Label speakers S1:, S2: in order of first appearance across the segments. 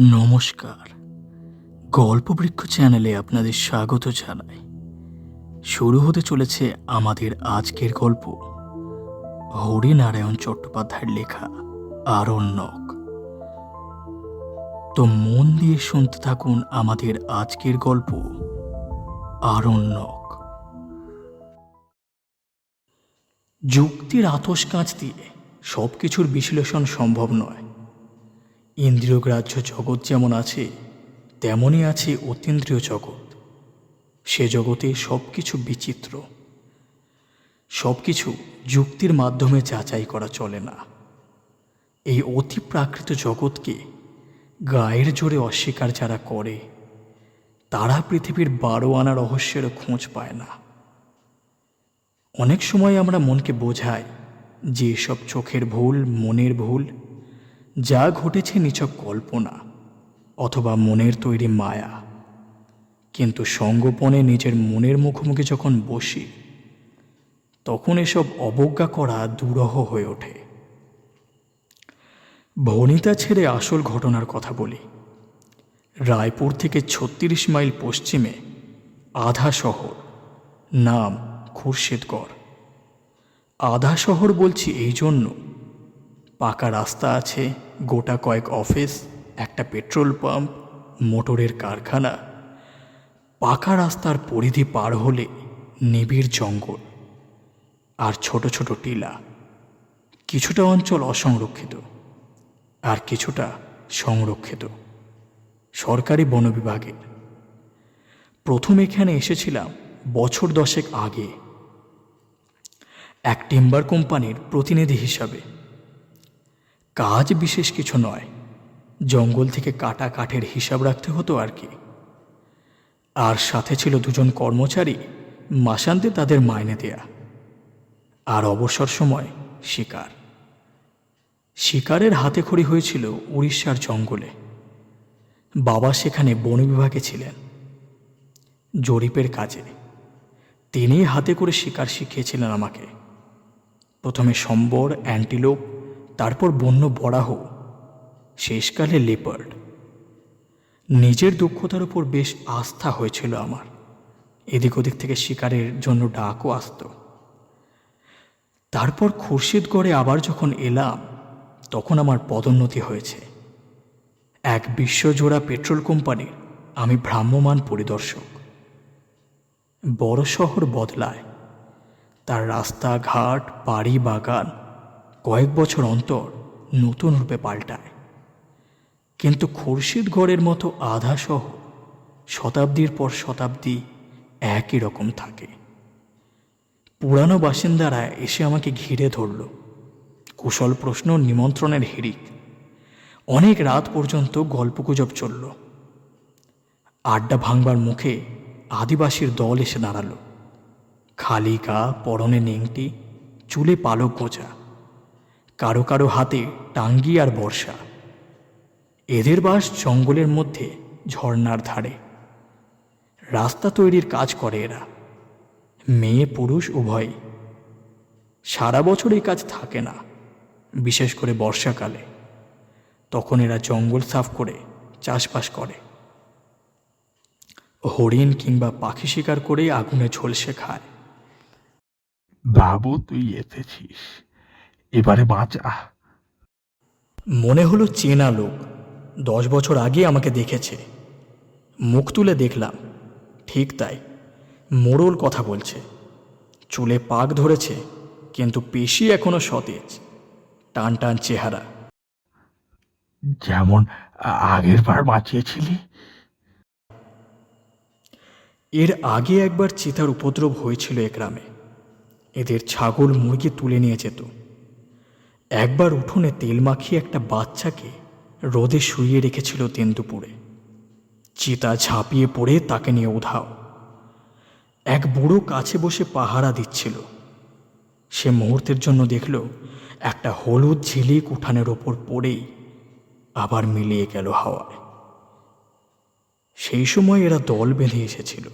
S1: নমস্কার। গল্পবৃক্ষ চ্যানেলে আপনাদের স্বাগত জানাই। শুরু হতে চলেছে আমাদের আজকের গল্প। হরিনারায়ণ চট্টোপাধ্যায়ের লেখা আরণ্যক। তো মন দিয়ে শুনতে থাকুন আমাদের আজকের গল্প আরণ্যক। যুক্তির আতস কাঁচ দিয়ে সব কিছুর বিশ্লেষণ সম্ভব নয়। ইন্দ্রিয়গ্রাহ্য জগৎ যেমন আছে, তেমনই আছে অতীন্দ্রিয় জগৎ। সে জগতে সব কিছু বিচিত্র। সব কিছু যুক্তির মাধ্যমে যাচাই করা চলে না। এই অতি প্রাকৃত জগৎকে গায়ের জোরে অস্বীকার যারা করে, তারা পৃথিবীর বারো আনা রহস্যের খোঁজ পায় না। অনেক সময় আমরা মনকে বোঝাই যে এসব চোখের ভুল, মনের ভুল যা ঘটেছে নিছক কল্পনা অথবা মনের তৈরি মায়া। কিন্তু সঙ্গোপনে নিজের মনের মুখোমুখি যখন বসি, তখন এসব অবজ্ঞা করা দুরহ হয়ে ওঠে। ভনিতা ছেড়ে আসল ঘটনার কথা বলি। রায়পুর থেকে ছত্রিশ মাইল পশ্চিমে আধা শহর, নাম খুরশেদগড়। আধা শহর বলছি এই জন্য পাকা রাস্তা আছে, গোটা কয়েক অফিস, একটা পেট্রোল পাম্প, মোটরের কারখানা। পাকা রাস্তার পরিধি পার হলে নিবিড় জঙ্গল আর ছোট ছোট টিলা। কিছুটা অঞ্চল অসংরক্ষিত আর কিছুটা সংরক্ষিত। সরকারি বন বিভাগের। প্রথম এখানে এসেছিলাম বছর দশেক আগে। এক টিম্বার কোম্পানির প্রতিনিধি হিসাবে। কাজ বিশেষ কিছু নয়। জঙ্গল থেকে কাটা কাঠের হিসাব রাখতে হতো আর কি। আর সাথে ছিল দুজন কর্মচারী মাসান্তে তাদের মাইনে দেয়া। আর অবসর সময় শিকার। শিকারের হাতে খড়ি হয়েছিল উড়িষ্যার জঙ্গলে। বাবা সেখানে বন বিভাগে ছিলেন। জরিপের কাজে। তিনি হাতে করে শিকার শিখিয়েছিলেন আমাকে। প্রথমে সম্বর, অ্যান্টিলোপ তারপর বন্য বরাহ, শেষকালে লেপার্ড। নিজের দক্ষতার উপর বেশ আস্থা হয়েছিল আমার। এদিক ওদিক থেকে শিকারের জন্য ডাকও আসত। তারপর খুরশিদগড়ে আবার যখন এলাম, তখন আমার পদোন্নতি হয়েছে। এক বিশ্বজোড়া পেট্রোল কোম্পানির আমি ভ্রাম্যমান পরিদর্শক। বড় শহর বদলায়। তার রাস্তাঘাট, বাড়ি বাগান কয়েক বছর অন্তর নতুন রূপে পাল্টায়। কিন্তু খুরশিদগড়ের মতো আধা শহর শতাব্দীর পর শতাব্দী একই রকম থাকে। পুরানো বাসিন্দারা এসে আমাকে ঘিরে ধরল। কুশল প্রশ্ন, নিমন্ত্রণের হিড়িক। অনেক রাত পর্যন্ত গল্পগুজব চলল। আড্ডা ভাঙবার মুখে আদিবাসীর দল এসে দাঁড়াল। খালি গা, পরনে নেংটি, চুলে পালক গোজা। কারও কারও হাতে টাঙ্গি আর বর্ষা। এদের বাস জঙ্গলের মধ্যে ঝর্নার ধারে। রাস্তা তৈরির কাজ করে এরা। মেয়ে, পুরুষ উভয়ই সারা বছর এই কাজ থাকে না, বিশেষ করে বর্ষাকালে। তখন এরা জঙ্গল সাফ করে, চাষবাস করে। হরিণ কিংবা পাখি শিকার করে আগুনে ঝলসে খায়।
S2: বাবু, তুই এসেছিস। এবারে বাঁচা
S1: মনে হলো চেনা লোক দশ বছর আগে আমাকে দেখেছে। মুখ তুলে দেখলাম ঠিক তাই। মোড়ল কথা বলছে। চুলে পাক ধরেছে কিন্তু পেশি এখনও সতেজ টান টান চেহারা।
S2: যেমন আগের বার বাঁচিয়েছিলি।
S1: এর আগে একবার চিতার উপদ্রব হয়েছিল এ গ্রামে। এদের ছাগল মুরগি তুলে নিয়ে যেত। একবার উঠোনে তেল মাখিয়ে একটা বাচ্চাকে রোদে শুইয়ে রেখেছিল তেন্দুপুরে। চিতা ঝাঁপিয়ে পড়ে তাকে নিয়ে উধাও। এক বুড়ো কাছে বসে পাহারা দিচ্ছিল। সে মুহূর্তের জন্য দেখল, একটা হলুদ ঝিলিক উঠানের ওপর পড়েই আবার মিলিয়ে গেল হাওয়ায়। সেই সময় এরা দল বেঁধে এসেছিল।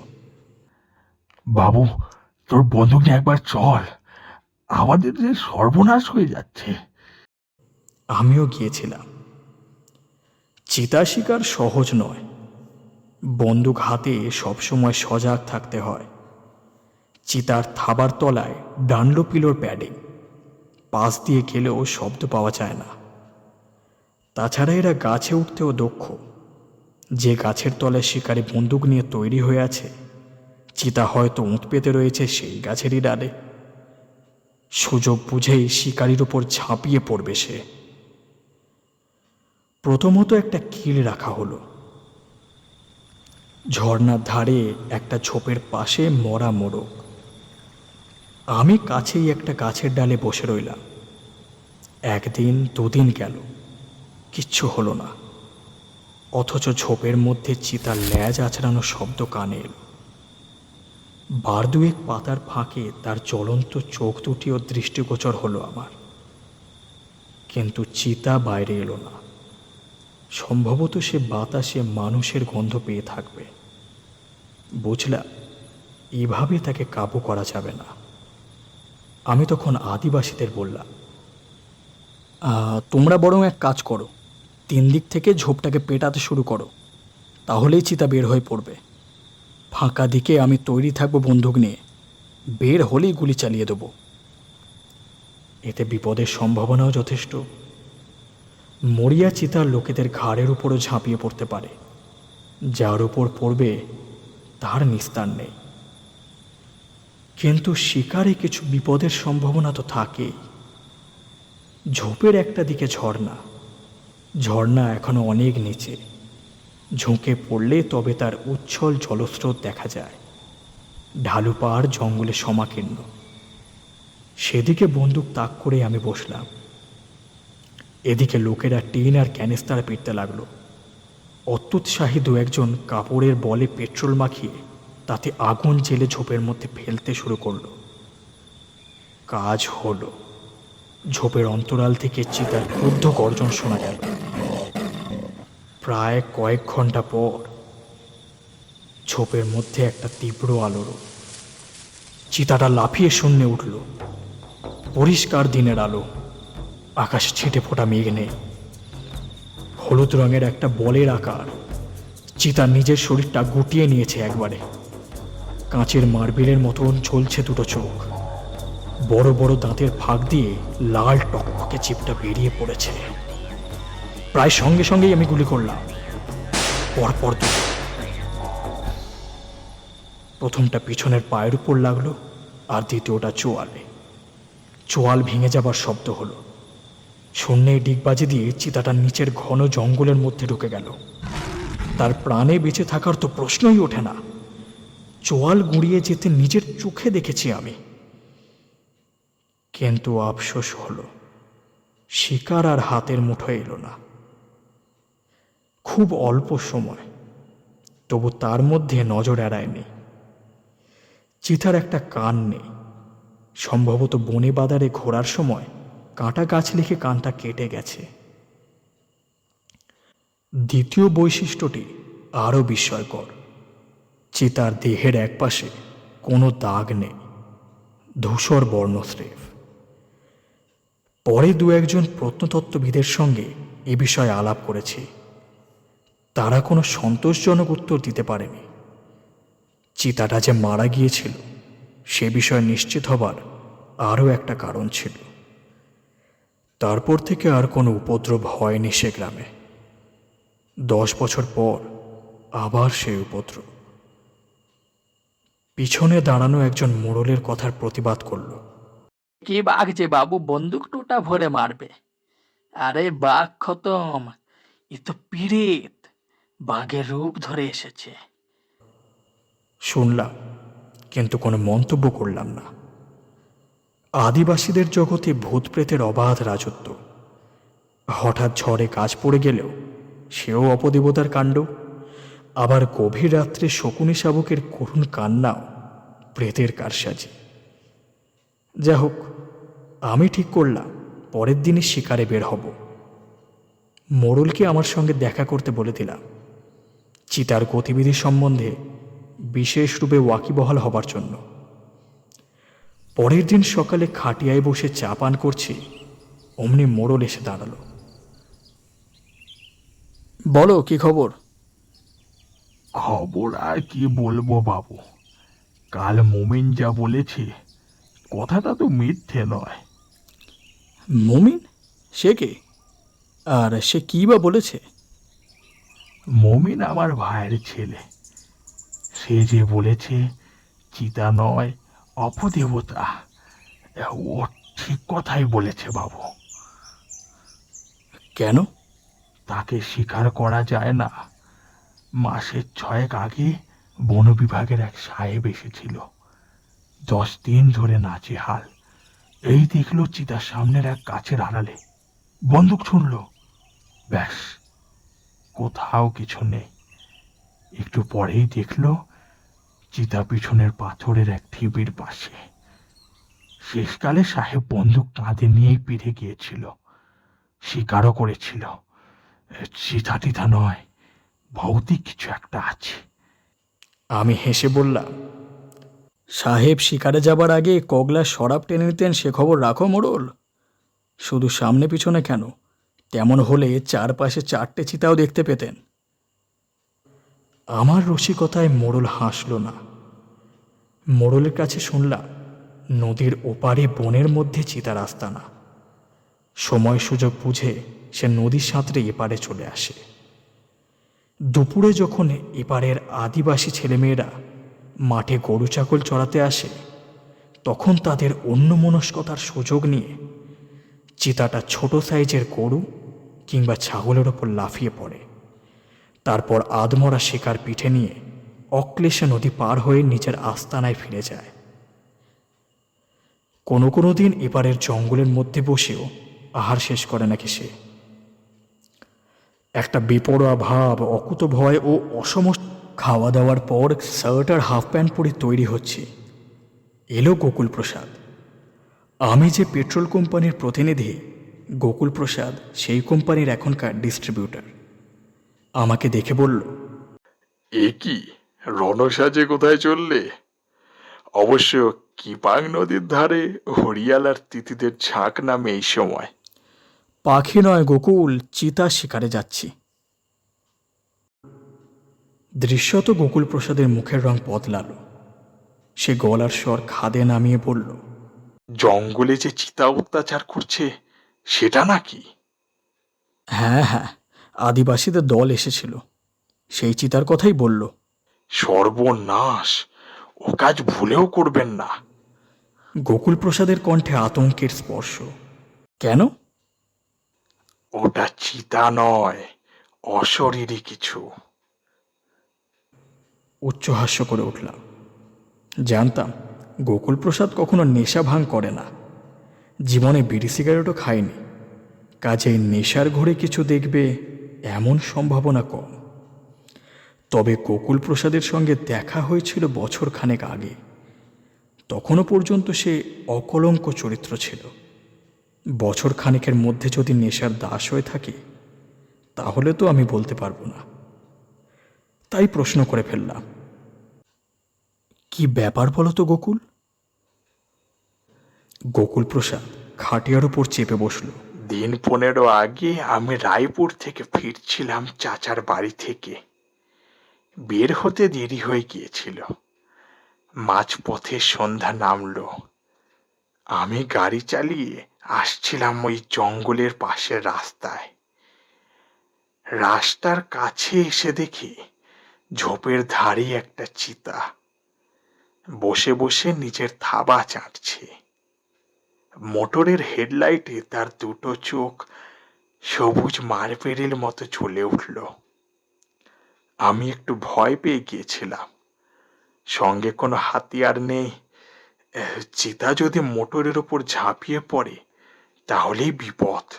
S2: বাবু, তোর বন্দুক নিয়ে একবার চল। আমাদের যে সর্বনাশ হয়ে যাচ্ছে।
S1: আমিও গিয়েছিলাম। চিতা শিকার সহজ নয়। বন্দুক হাতে সবসময় সজাগ থাকতে হয়। চিতার থাবার তলায় ডান্ডো পিলোর প্যাডিং। পাশ দিয়ে গেলেও শব্দ পাওয়া যায় না। তাছাড়া এরা গাছে উঠতেও দক্ষ। যে গাছের তলায় শিকারি বন্দুক নিয়ে তৈরি হয়ে আছে, চিতা হয়তো উঁট পেতে রয়েছে সেই গাছেরই ডালে। সুযোগ বুঝেই শিকারির ওপর ঝাঁপিয়ে পড়বে সে। প্রথমত একটা কিল রাখা হলো। ঝর্ণার ধারে একটা ঝোপের পাশে মরা মোড়ক আমি কাছেই একটা গাছের ডালে বসে রইলাম। একদিন দুদিন গেল, কিচ্ছু হলো না। অথচ ঝোপের মধ্যে চিতার ল্যাজ আছড়ানো শব্দ কানে এলো। বার দুয়েক পাতার ফাঁকে তার জ্বলন্ত চোখ দুটিও দৃষ্টিগোচর হলো আমার। কিন্তু চিতা বাইরে এলো না। সম্ভবত সে বাতাসে মানুষের গন্ধ পেয়ে থাকবে। বুঝলা এভাবে তাকে কাবু করা যাবে না। আমি তখন আদিবাসীদের বললাম "আহ, তোমরা বরং এক কাজ করো তিন দিক থেকে ঝোপটাকে পেটাতে শুরু করো তাহলেই চিতা বের হয়ে পড়বে। ফাঁকা দিকে আমি তৈরি থাকব বন্দুক নিয়ে বের হলেই গুলি চালিয়ে দেবো। এতে বিপদের সম্ভাবনাও যথেষ্ট। মরিয়া চিতার লোকেদের ঘাড়ের উপরও ঝাঁপিয়ে পড়তে পারে। যার উপর পড়বে, তার নিস্তার নেই। কিন্তু শিকারে কিছু বিপদের সম্ভাবনা তো থাকেই ঝোপের একটা দিকে ঝর্ণা। ঝর্ণা এখনও অনেক নিচে। ঝুঁকে পড়লে তবে তার উচ্ছল জলস্রোত দেখা যায়। ঢালু পাহাড় জঙ্গলে সমাকীর্ণ। সেদিকে বন্দুক তাক করে আমি বসলাম। এদিকে লোকেরা টিন আর ক্যানিস্তার পিটতে লাগল। অত্যুৎসাহী দু একজন কাপড়ের বলে পেট্রোল মাখিয়ে তাতে আগুন জেলে ঝোপের মধ্যে ফেলতে শুরু করল। কাজ হলো। ঝোপের অন্তরাল থেকে চিতার ক্রুদ্ধ গর্জন শোনা গেল। প্রায় কয়েক ঘণ্টা পর ঝোপের মধ্যে একটা তীব্র আলোর চিতাটা লাফিয়ে শূন্যে উঠল। পরিষ্কার দিনের আলো। আকাশ ছিটে ফোটা মেঘ নেই। হলুদ রঙের একটা বলের আকার, চিতা নিজের শরীরটা গুটিয়ে নিয়েছে একবারে। কাঁচের মার্বেলের মতন ঝলছে দুটো চোখ। বড় বড় দাঁতের ফাঁক দিয়ে লাল টকটকে চিপটা বেরিয়ে পড়েছে। প্রায় সঙ্গে সঙ্গেই আমি গুলি করলাম। পরপর দুটো। প্রথমটা পিছনের পায়ের উপর লাগল, আর দ্বিতীয়টা চোয়ালে। চোয়াল ভেঙে যাবার শব্দ হলো। শূন্যে ডিগবাজি দিয়ে চিতাটা নিচের ঘন জঙ্গলের মধ্যে ঢুকে গেল। তার প্রাণে বেঁচে থাকার তো প্রশ্নই ওঠে না। চোয়াল গুঁড়িয়ে যেতে নিজের চোখে দেখেছি আমি। কিন্তু আফসোস হলো, শিকার আর হাতের মুঠোয় এলো না। খুব অল্প সময়, তবু তার মধ্যে নজর এড়ায়নি। চিতার একটা কান নেই। সম্ভবত বনে বাদারে ঘোরার সময় কাঁটা গাছ লিখে কানটা কেটে গেছে। দ্বিতীয় বৈশিষ্ট্যটি আরও বিস্ময়কর। চিতার দেহের একপাশে কোনো দাগ নেই। ধূসর বর্ণস্রেফ। পরে দু একজন প্রত্নতত্ত্ববিদের সঙ্গে এ বিষয়ে আলাপ করেছি। তারা কোনো সন্তোষজনক উত্তর দিতে পারেনি। চিতাটা যে মারা গিয়েছিল, সে বিষয়ে নিশ্চিত হবার আরও একটা কারণ ছিল। তারপর থেকে আর কোনো উপদ্রব হয়নি সে গ্রামে। দশ বছর পর আবার সেই উপদ্রব। পিছনে দাঁড়ানো একজন মোড়লের কথার প্রতিবাদ করল।
S3: কি বাঘ যে বাবু বন্দুক টোটা ভরে মারবে। আরে বাঘ খতম এ তো পীড়িত বাঘের রূপ ধরে এসেছে।
S1: শুনলাম কিন্তু কোনো মন্তব্য করলাম না। আদিবাসীদের জগতে ভূত প্রেতের অবাধ রাজত্ব। হঠাৎ ঝড়ে কাজ পড়ে গেলেও সেও অপদেবতার কাণ্ড। আবার গভীর রাত্রে শকুনি শাবকের করুণ কান্নাও প্রেতের কারসাজি। যা হোক আমি ঠিক করলাম, পরের দিনই শিকারে বের হব। মোড়লকে আমার সঙ্গে দেখা করতে বলে দিলাম। চিতার গতিবিধি সম্বন্ধে বিশেষ রূপে ওয়াকিবহাল হবার জন্য। পরের দিন সকালে খাটিয়ায় বসে চা পান করছি। অমনি মোড়ল এসে দাঁড়াল। বলো কি খবর?
S2: খবর আর কি বলব বাবু? কাল মোমিন যা বলেছে কথাটা তো মিথ্যে নয়।
S1: মমিন? সে কে? আর সে কী বা বলেছে?
S2: মমিন আমার ভাইয়ের ছেলে। সে যে বলেছে চিতা নয় অপদেবতা। ও ঠিক কথাই বলেছে বাবু।
S1: কেন?
S2: তাকে স্বীকার করা যায় না। মাসের ছয়েক আগে বন বিভাগের এক সাহেব এসেছিল। দশ দিন ধরে নাচে হাল। এই দেখল চিতার সামনের এক গাছের আড়ালে। বন্দুক ছুড়ল। ব্যাস কোথাও কিছু নেই। একটু পরেই দেখল চিতা পিছনের পাথরের এক ঢিবির পাশে। শেষকালে সাহেব বন্দুক কাঁধে নিয়েই পিঠে গিয়েছিল। স্বীকারও করেছিল। চিতা টিতা নয়, ভৌতিক কিছু একটা আছে।
S1: আমি হেসে বললাম, সাহেব শিকারে যাবার আগে কগলা শরাব টেনে নিতেন সে খবর রাখো মোড়ল। শুধু সামনে পিছনে কেন? তেমন হলে চারপাশে চারটে চিতাও দেখতে পেতেন। আমার রসিকতায় মোড়ল হাসল না। মোড়লের কাছে শুনলাম, নদীর ওপারে বনের মধ্যে চিতার আস্তানা। সময় সুযোগ বুঝে সে নদীর সাঁতরে এপারে চলে আসে। দুপুরে যখন এপারের আদিবাসী ছেলেমেয়েরা মাঠে গরু ছাগল চড়াতে আসে, তখন তাদের অন্য মনস্কতার সুযোগ নিয়ে চিতাটা ছোট সাইজের গরু কিংবা ছাগলের ওপর লাফিয়ে পড়ে। তারপর আদমরা শিকার পিঠে নিয়ে অক্লেশে নদী পার হয়ে নিজের আস্তানায় ফিরে যায়। কোনো কোনো দিন এপারের জঙ্গলের মধ্যে বসেও আহার শেষ করে নাকি সে। একটা বেপরোয়া ভাব, অকুত ভয় ও অসমস্ত খাওয়া দাওয়ার পর শার্ট আর হাফ প্যান্ট পরে তৈরি হচ্ছে। এলো গোকুল প্রসাদ আমি যে পেট্রোল কোম্পানির প্রতিনিধি গোকুল প্রসাদ সেই কোম্পানির এখনকার ডিস্ট্রিবিউটর। আমাকে দেখে বলল
S2: এ কি? রণসাজে কোথায় চললে? অবশ্য কিপাং নদীর ধারে হরিয়াল আর তিতিদের ঝাঁক নামে এই সময়।
S1: পাখি নয় গোকুল চিতা শিকারে যাচ্ছি। দৃশ্যত গোকুল প্রসাদের মুখের রং বদলালো। সে গলার স্বর খাদে নামিয়ে বলল
S2: জঙ্গলে যে চিতা অত্যাচার করছে সেটা নাকি?
S1: হ্যাঁ হ্যাঁ। আদিবাসীদের দল এসেছিল। সেই চিতার কথাই বলল
S2: সর্বনাশ ও কাজ ভুলেও করবেন না।
S1: গোকুল প্রসাদের কণ্ঠে আতঙ্কের স্পর্শ। কেন?
S2: ওটা চিতা নয় অশরীরী কিছু।
S1: উচ্চহাস্য করে উঠলাম। জানতাম গোকুল প্রসাদ কখনো নেশা ভাঙ করে না। জীবনে বিড়ি সিগারেটও খায়নি। কাজেই নেশার ঘরে কিছু দেখবে এমন সম্ভাবনা কম। তবে গোকুল প্রসাদের সঙ্গে দেখা হয়েছিল বছর খানেক আগে। তখনও পর্যন্ত সে অকলঙ্ক চরিত্র ছিল। বছর খানেকের মধ্যে যদি নেশার দাস হয়ে থাকে, তাহলে তো আমি বলতে পারব না। তাই প্রশ্ন করে ফেললাম, কি ব্যাপার বলো তো গোকুল? গোকুল প্রসাদ খাটিয়ার উপর চেপে বসল।
S2: দিন পনেরো আগে আমি রায়পুর থেকে ফিরছিলাম চাচার বাড়ি থেকে। বের হতে দেরি হয়ে গিয়েছিল। মাঝপথে সন্ধ্যা নামলো। আমি গাড়ি চালিয়ে আসছিলাম ওই জঙ্গলের পাশের রাস্তায়। রাস্তার কাছে এসে দেখি ঝোপের ধারে একটা চিতা। বসে বসে নিজের থাবা চাটছে। মোটরের হেডলাইটে তার দুটো চোখ সবুজ মারপেরের মতো জ্বলে উঠল। আমি একটু ভয় পেয়ে গিয়েছিলাম। সঙ্গে কোনো হাতিয়ার নেই। চিতা যদি মোটরের ওপর ঝাঁপিয়ে পড়ে, তাহলেই বিপদ।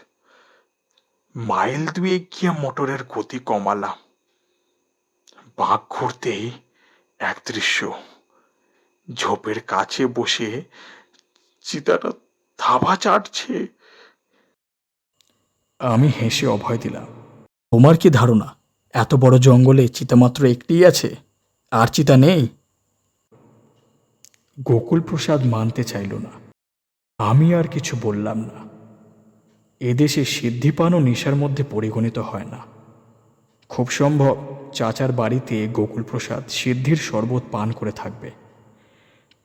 S2: মাইল দুয়ে গিয়ে মোটরের গতি কমালাম। বাঁক ঘুরতেই এক দৃশ্য। ঝোপের কাছে বসে চিতাটা থাবা চাটছে।
S1: আমি হেসে অভয় দিলাম। তোমার কি ধারণা? এত বড় জঙ্গলে চিতা মাত্র একটিই আছে। আর চিতা নেই? গোকুল প্রসাদ মানতে চাইল না। আমি আর কিছু বললাম না। এদেশে সিদ্ধিপানও নেশার মধ্যে পরিগণিত হয় না। খুব সম্ভব চাচার বাড়িতে গোকুল প্রসাদ সিদ্ধির শরবত পান করে থাকবে।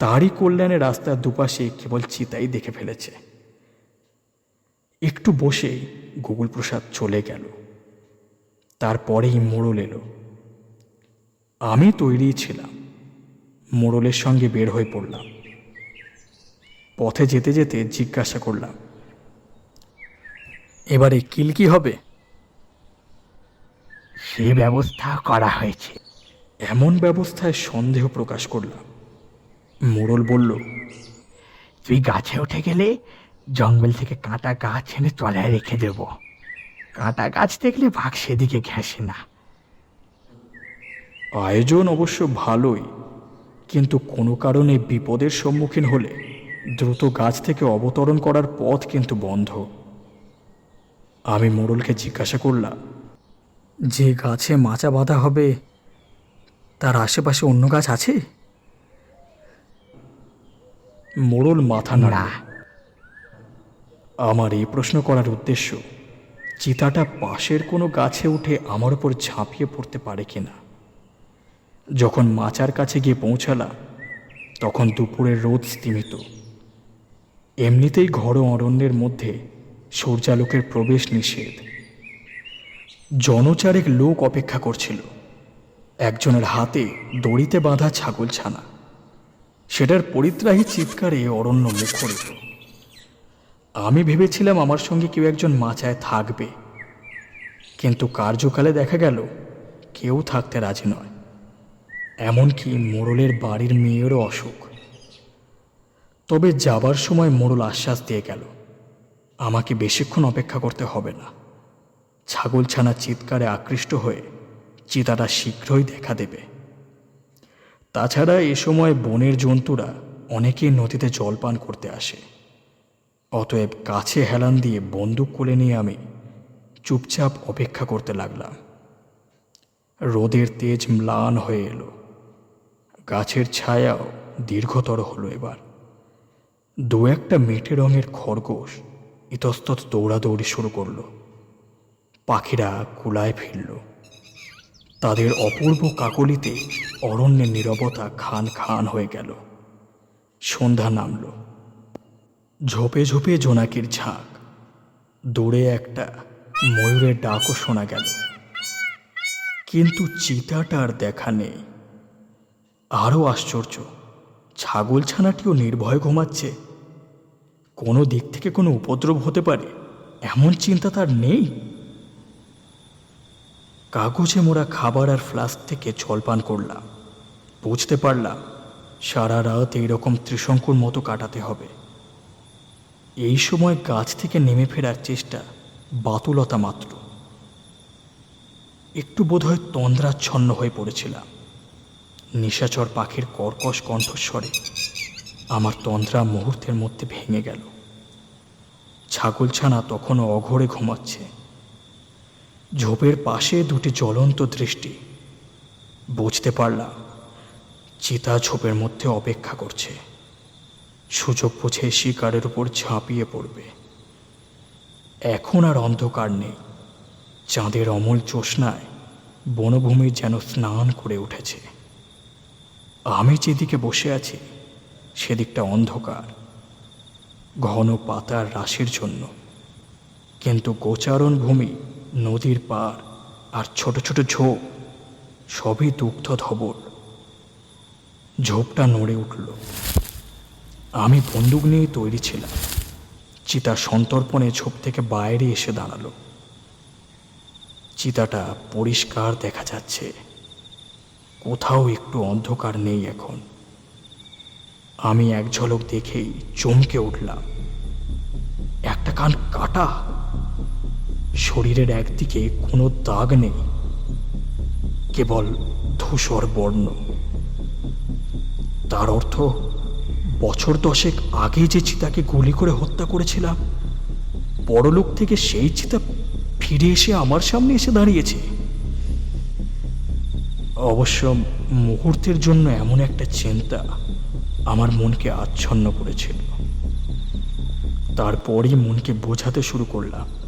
S1: তারই কল্যাণে রাস্তার দুপাশে কেবল চিতাই দেখে ফেলেছে। একটু বসেই গোকুলপ্রসাদ চলে গেল। তারপরেই মোড়ল এলো। আমি তৈরি ছিলাম। মোড়লের সঙ্গে বের হয়ে পড়লাম। পথে যেতে যেতে জিজ্ঞাসা করলাম এবারে কিল কি হবে?
S2: সে ব্যবস্থা করা হয়েছে।
S1: এমন ব্যবস্থায় সন্দেহ প্রকাশ করলাম। মোড়ল বলল,
S2: তুই গাছে উঠে গেলে জঙ্গল থেকে কাঁটা গাছ এনে তলায় রেখে দেব। কাঁটা গাছ দেখলে ভাগ সেদিকে ঘেঁষে না।
S1: আয়োজন অবশ্য ভালোই, কিন্তু কোনো কারণে বিপদের সম্মুখীন হলে দ্রুত গাছ থেকে অবতরণ করার পথ কিন্তু বন্ধ। আমি মোড়লকে জিজ্ঞাসা করলাম, যে গাছে মাচা বাঁধা হবে, তার আশেপাশে অন্য গাছ আছে? মোড়ল মাথা নাড়া। আমার এই প্রশ্ন করার উদ্দেশ্য, চিতাটা পাশের কোনো গাছে উঠে আমার উপর ঝাঁপিয়ে পড়তে পারে কিনা? যখন মাচার কাছে গিয়ে পৌঁছালাম, তখন দুপুরের রোদ স্তিমিত। এমনিতেই ঘর অরণ্যের মধ্যে সূর্যালোকের প্রবেশ নিষেধ। জনচারেক লোক অপেক্ষা করছিল। একজনের হাতে দড়িতে বাঁধা ছাগল ছানা সেটার পরিত্রাহী চিৎকারে অরণ্য মুখ মুখরিত। আমি ভেবেছিলাম আমার সঙ্গে কেউ একজন মাচায় থাকবে। কিন্তু কার্যকালে দেখা গেল, কেউ থাকতে রাজি নয়। এমনকি মোড়লের বাড়ির মেয়েরও অসুখ। তবে যাবার সময় মোড়ল আশ্বাস দিয়ে গেল, আমাকে বেশিক্ষণ অপেক্ষা করতে হবে না। ছাগলছানা চিৎকারে আকৃষ্ট হয়ে চিতাটা শীঘ্রই দেখা দেবে। তাছাড়া এ সময় বনের জন্তুরা অনেকেই নদীতে জলপান করতে আসে। অতএব কাছে হেলান দিয়ে বন্দুক কোলে নিয়ে আমি চুপচাপ অপেক্ষা করতে লাগলাম। রোদের তেজ ম্লান হয়ে এলো। গাছের ছায়াও দীর্ঘতর হলো এবার। দু একটা মেটে রঙের খরগোশ ইতস্তত দৌড়াদৌড়ি শুরু করল। পাখিরা কুলায় ফিরল। তাদের অপূর্ব কাকলিতে অরণ্যের নীরবতা খান খান হয়ে গেল। সন্ধ্যা নামল। ঝোপে ঝোপে জোনাকির ঝাঁক। দূরে একটা ময়ূরের ডাকও শোনা গেল। কিন্তু চিতাটার দেখা নেই। আরও আশ্চর্য ছাগল ছানাটিও নির্ভয় ঘুমাচ্ছে। কোনো দিক থেকে কোনো উপদ্রব হতে পারে, এমন চিন্তা তার নেই। কাগজে মোড়া খাবার আর ফ্লাস্ক থেকে জলপান করলাম। বুঝতে পারলাম, সারা রাত এইরকম ত্রিশঙ্কুর মতো কাটাতে হবে। এই সময় গাছ থেকে নেমে ফেরার চেষ্টা বাতুলতা মাত্র। একটু বোধহয় তন্দ্রাচ্ছন্ন হয়ে পড়েছিলাম। নিশাচর পাখির কর্কশ কণ্ঠস্বরে আমার তন্দ্রা মুহূর্তের মধ্যে ভেঙে গেল। ছাগলছানা তখনও অঘরে ঘুমাচ্ছে। ঝোপের পাশে দুটি জ্বলন্ত দৃষ্টি। বুঝতে পারলাম, চিতা ঝোপের মধ্যে অপেক্ষা করছে। সুযোগ বুঝে শিকারের উপর ঝাঁপিয়ে পড়বে। এখন আর অন্ধকার নেই। চাঁদের অমল জ্যোৎস্নায় বনভূমি যেন স্নান করে উঠেছে। আমি যেদিকে বসে আছি, সেদিকটা অন্ধকার, ঘন পাতার রাশের জন্য। কিন্তু গোচারণ ভূমি নদীর পার আর ছোট ছোট ঝোপ, সবই দুগ্ধ ধবল। ঝোপটা নড়ে উঠল। আমি বন্দুক নিয়ে তৈরি ছিলাম। চিতা সন্তর্পণে ঝোপ থেকে বাইরে এসে দাঁড়াল। চিতাটা পরিষ্কার দেখা যাচ্ছে। কোথাও একটু অন্ধকার নেই এখন। আমি এক ঝলক দেখেই চমকে উঠলাম। একটা কান কাটা। শরীরের একদিকে কোনো দাগ নেই, কেবল ধূসর বর্ণ। তার অর্থ, বছর দশেক আগে যে চিতাকে গুলি করে হত্যা করেছিলাম, পরলোক থেকে সেই চিতা ফিরে এসে আমার সামনে এসে দাঁড়িয়েছে। অবশ্য মুহূর্তের জন্য এমন একটা চিন্তা আমার মনকে আচ্ছন্ন করেছিল। তারপরই মনকে বোঝাতে শুরু করলাম।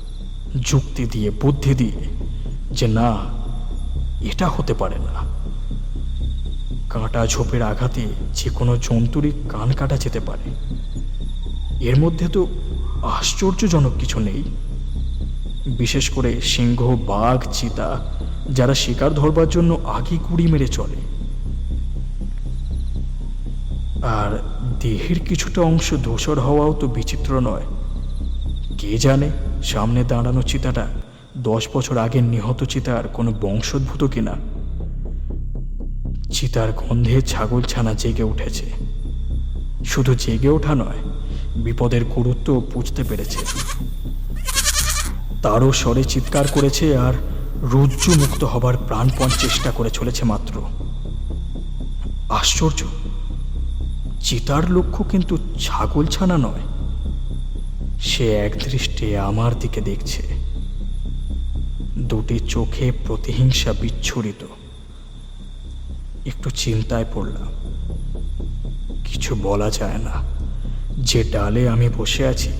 S1: যুক্তি দিয়ে, বুদ্ধি দিয়ে যে না, এটা হতে পারে না। কাঁটা ঝোপের আঘাতে যে কোনো জন্তুরই কান কাটা যেতে পারে। এর মধ্যে তো আশ্চর্যজনক কিছু নেই। বিশেষ করে সিংহ, বাঘ, চিতা, যারা শিকার ধরবার জন্য আগে কুড়ি মেরে চলে। আর দেহের কিছুটা অংশ ধূসর হওয়াও তো বিচিত্র নয়। কে জানে? সামনে দাঁড়ানো চিতাটা দশ বছর আগে নিহত চিতার কোনো বংশোদ্ভূত কিনা। চিতার গন্ধে ছাগল ছানা জেগে উঠেছে। শুধু জেগে ওঠা নয়, বিপদের গুরুত্ব বুঝতে পেরেছে। তারও স্বরে চিৎকার করেছে আর রুজ্জু মুক্ত হবার প্রাণপণ চেষ্টা করে চলেছে মাত্র। আশ্চর্য, চিতার লক্ষ্য কিন্তু ছাগল ছানা নয় সে একদৃষ্টে আমার দিকে দেখছে। দুটি চোখে প্রতিহিংসা বিচ্ছুরিত। একটু চিন্তায় পড়লাম। কিছু বলা যায় না। যে ডালে আমি বসে আছি,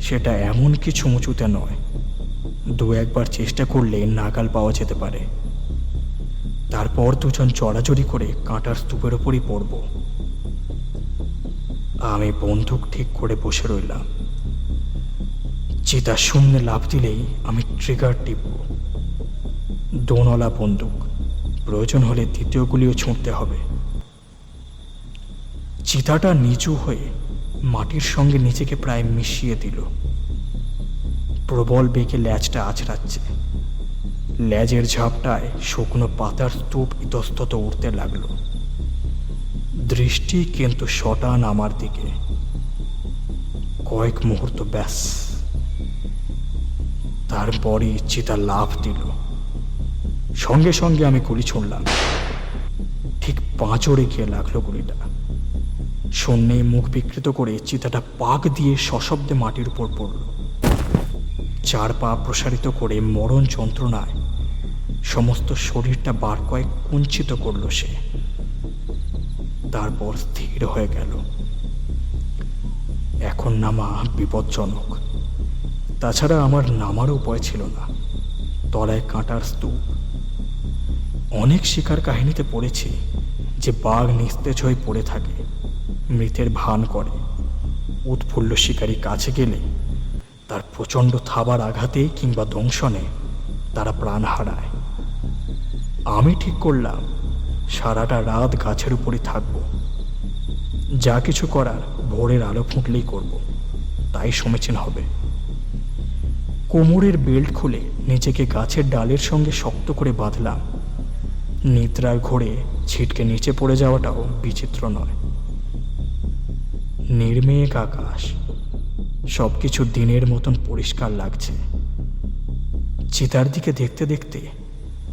S1: সেটা এমন কিছু উঁচুতে নয়। দু একবার চেষ্টা করলে নাগাল পাওয়া যেতে পারে। তারপর দুজন চড়াচড়ি করে কাঁটার স্তূপের ওপরই পড়ব। আমি বন্দুক ঠিক করে বসে রইলাম। চিতা শূন্যে লাভ দিলেই আমি ট্রিগার টিপব। দোনলা বন্দুক। প্রয়োজন হলে দ্বিতীয় গুলিও ছুঁড়তে হবে। চিতাটা নিচু হয়ে মাটির সঙ্গে নিজেকে প্রায় মিশিয়ে দিল। প্রবল বেগে ল্যাজটা আছড়াচ্ছে। ল্যাজের ঝাপটায় শুকনো পাতার স্তূপ ইতস্তত উঠতে লাগল। দৃষ্টি কিন্তু শটান আমার দিকে। কয়েক মুহূর্ত ব্যাস। তারপরই চিতা লাভ দিল। সঙ্গে সঙ্গে আমি গুলি ছুঁড়লাম। ঠিক পাঁচড়ে গিয়ে লাগল গুলিটা। শূন্যে মুখ বিকৃত করে চিতাটা পাক দিয়ে সশব্দে মাটির উপর পড়ল। চার পা প্রসারিত করে মরণ যন্ত্রণায় সমস্ত শরীরটা বার কয়েক কুঞ্চিত করল সে। তারপর স্থির হয়ে গেল। এখন নামা বিপজ্জনক। তাছাড়া আমার নামার উপায় ছিল না। তলায় কাঁটার স্তূপ। অনেক শিকার কাহিনীতে পড়েছি যে বাঘ নিস্তেজ হয়ে পড়ে থাকে, মৃতের ভান করে। উৎফুল্ল শিকারী কাছে গেলে তার প্রচণ্ড থাবার আঘাতে কিংবা দংশনে তারা প্রাণ হারায়। আমি ঠিক করলাম, সারাটা রাত গাছের উপরে থাকব। যা কিছু করার ভোরের আলো ফুটলেই করব, তাই সমীচীন হবে। কোমরের বেল্ট খুলে নিজেকে গাছের ডালের সঙ্গে শক্ত করে বাঁধলাম। নিদ্রার ঘোরে ছিটকে নিচে পড়ে যাওয়াটাও বিচিত্র নয়। নির্মেঘ আকাশ সব কিছু দিনের মতন পরিষ্কার লাগছে। চিতার দিকে দেখতে দেখতে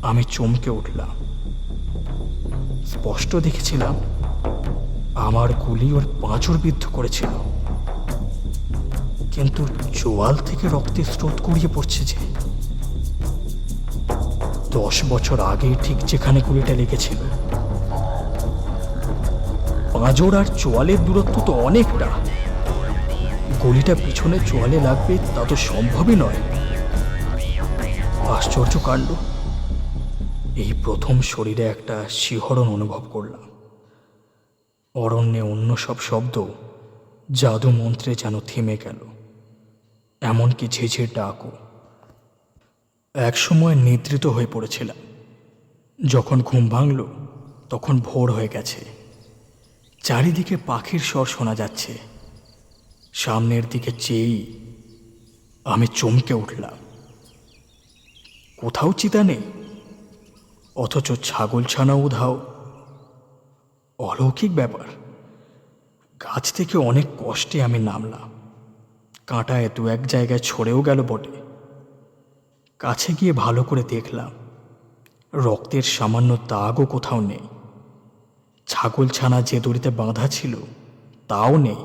S1: আমি চমকে উঠলাম। স্পষ্ট দেখেছিলাম, আমার গুলি ওর পাঁচর বিদ্ধ করেছিল। কিন্তু চোয়াল থেকে রক্তের স্রোত গড়িয়ে পড়ছে যে। দশ বছর আগে ঠিক যেখানে গুলিটা লেগেছিল। পাঁজর আর চোয়ালের দূরত্ব তো অনেকটা। গলিটা পিছনে চোয়ালে লাগবে তা তো সম্ভবই নয়। আশ্চর্য কাণ্ড। এই প্রথম শরীরে একটা শিহরণ অনুভব করলাম। অরণ্যে অন্য সব শব্দ জাদু মন্ত্রে যেন থেমে গেল। এমনকি ঝিঝির ডাকও একসময় নিদ্রিত হয়ে পড়েছিলাম। যখন ঘুম ভাঙল, তখন ভোর হয়ে গেছে। চারিদিকে পাখির স্বর শোনা যাচ্ছে। সামনের দিকে চেয়েই আমি চমকে উঠলাম। কোথাও চিতা নেই, অথচ ছাগল ছানা উধাও। অলৌকিক ব্যাপার। গাছ থেকে অনেক কষ্টে আমি নামলাম। কাঁটায় দু এক জায়গায় ছড়েও গেল বটে। কাছে গিয়ে ভালো করে দেখলাম, রক্তের সামান্য দাগও কোথাও নেই। ছাগল ছানা যে দড়িতে বাঁধা ছিল, তাও নেই।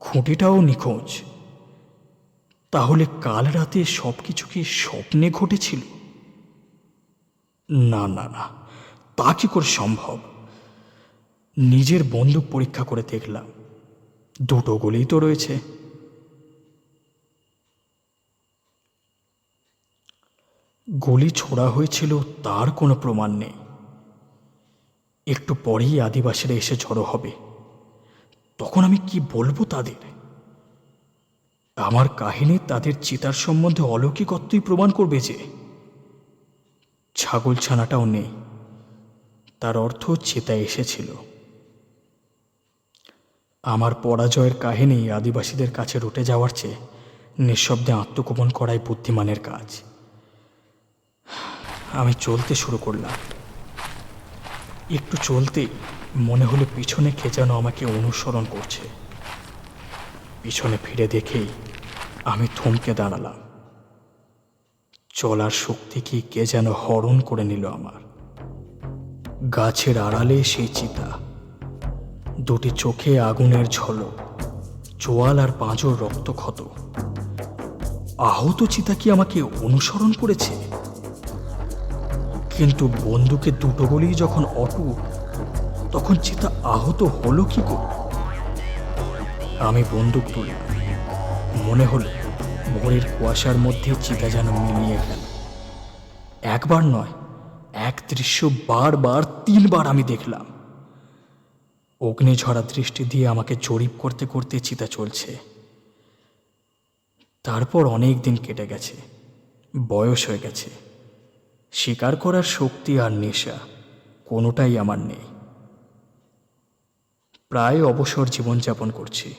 S1: খুঁটিটাও নিখোঁজ। তাহলে কাল রাতে সব কিছু কি স্বপ্নে ঘটেছিল? না না না, তা কি করে সম্ভব? নিজের বন্দুক পরীক্ষা করে দেখলাম, দুটো গুলিই তো রয়েছে। গুলি ছোড়া হয়েছিল, তার কোনো প্রমাণ নেই। একটু পরেই আদিবাসীরা এসে জড়ো হবে। তখন আমি কি বলব তাদের? আমার কাহিনী তাদের চিতার সম্বন্ধে অলৌকিকত্বই প্রমাণ করবে যে ছাগল ছানাটাও নেই। তার অর্থ চিতা এসেছিল। আমার পরাজয়ের কাহিনী আদিবাসীদের কাছে রুটে যাওয়ার চেয়ে নিঃশব্দে আত্মগোপন করাই বুদ্ধিমানের কাজ। আমি চলতে শুরু করলাম। একটু চলতেই মনে হলো পিছনে কে যেন আমাকে অনুসরণ করছে। পিছনে ফিরে দেখেই আমি থমকে দাঁড়ালাম। চলার শক্তি কি কে যেন হরণ করে নিল আমার। গাছের আড়ালে সেই চিতা। দুটি চোখে আগুনের ঝলক, চোয়াল আর পাঁজর রক্তক্ষত। আহত চিতা কি আমাকে অনুসরণ করেছে? কিন্তু বন্দুকে দুটো গুলি যখন অটুট, তখন চিতা আহত হলো কি করে? আমি বন্দুক তুললাম মনে হলো ভোরের কুয়াশার মধ্যে চিতা যেন মিলিয়ে গেল। একবার নয়, এক দৃশ্য বারবার তিনবার আমি দেখলাম। অগ্নিঝরা দৃষ্টি দিয়ে আমাকে জরিপ করতে করতে চিতা চলছে। তারপর অনেক দিন কেটে গেছে, বয়স হয়ে গেছে। শিকার করার শক্তি আর নেশা কোনোটাই আমার নেই। প্রায় অবসর জীবনযাপন করছি।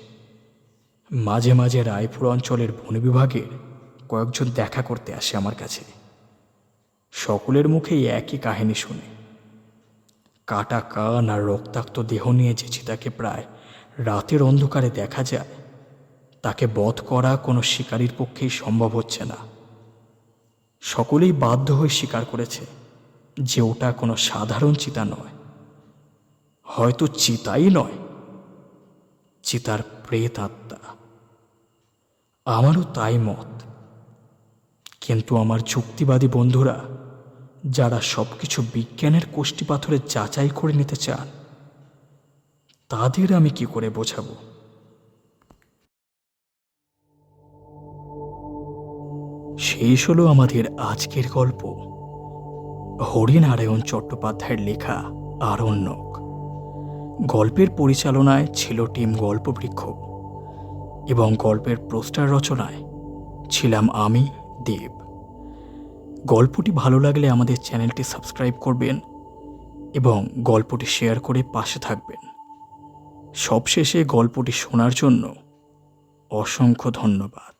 S1: মাঝে মাঝে রায়পুর অঞ্চলের বন বিভাগের কয়েকজন দেখা করতে আসে আমার কাছে। সকলের মুখেই একই কাহিনী শুনে। কাটা কান আর রক্তাক্ত দেহ নিয়ে যে চিতাকে প্রায় রাতের অন্ধকারে দেখা যায়, তাকে বধ করা কোনো শিকারীর পক্ষেই সম্ভব হচ্ছে না। সকলেই বাধ্য হয়ে স্বীকার করেছে যে ওটা কোনো সাধারণ চিতা নয়। হয়তো চিতাই নয়, চিতার প্রেত আত্মা আমারও তাই মত। কিন্তু আমার যুক্তিবাদী বন্ধুরা, যারা সব কিছু বিজ্ঞানের কোষ্টি পাথরে যাচাই করে নিতে চান, তাদের আমি কি করে বোঝাবো? শেষ হলো আমাদের আজকের গল্প। হরিনারায়ণ চট্টোপাধ্যায়ের লেখা আরণ্যক। গল্পের পরিচালনায় ছিল টিম গল্পবৃক্ষ এবং গল্পের পোস্টার রচনায় ছিলাম আমি, দেব। গল্পটি ভালো লাগলে আমাদের চ্যানেলটি সাবস্ক্রাইব করবেন এবং গল্পটি শেয়ার করে পাশে থাকবেন। সবশেষে গল্পটি শোনার জন্য অসংখ্য ধন্যবাদ।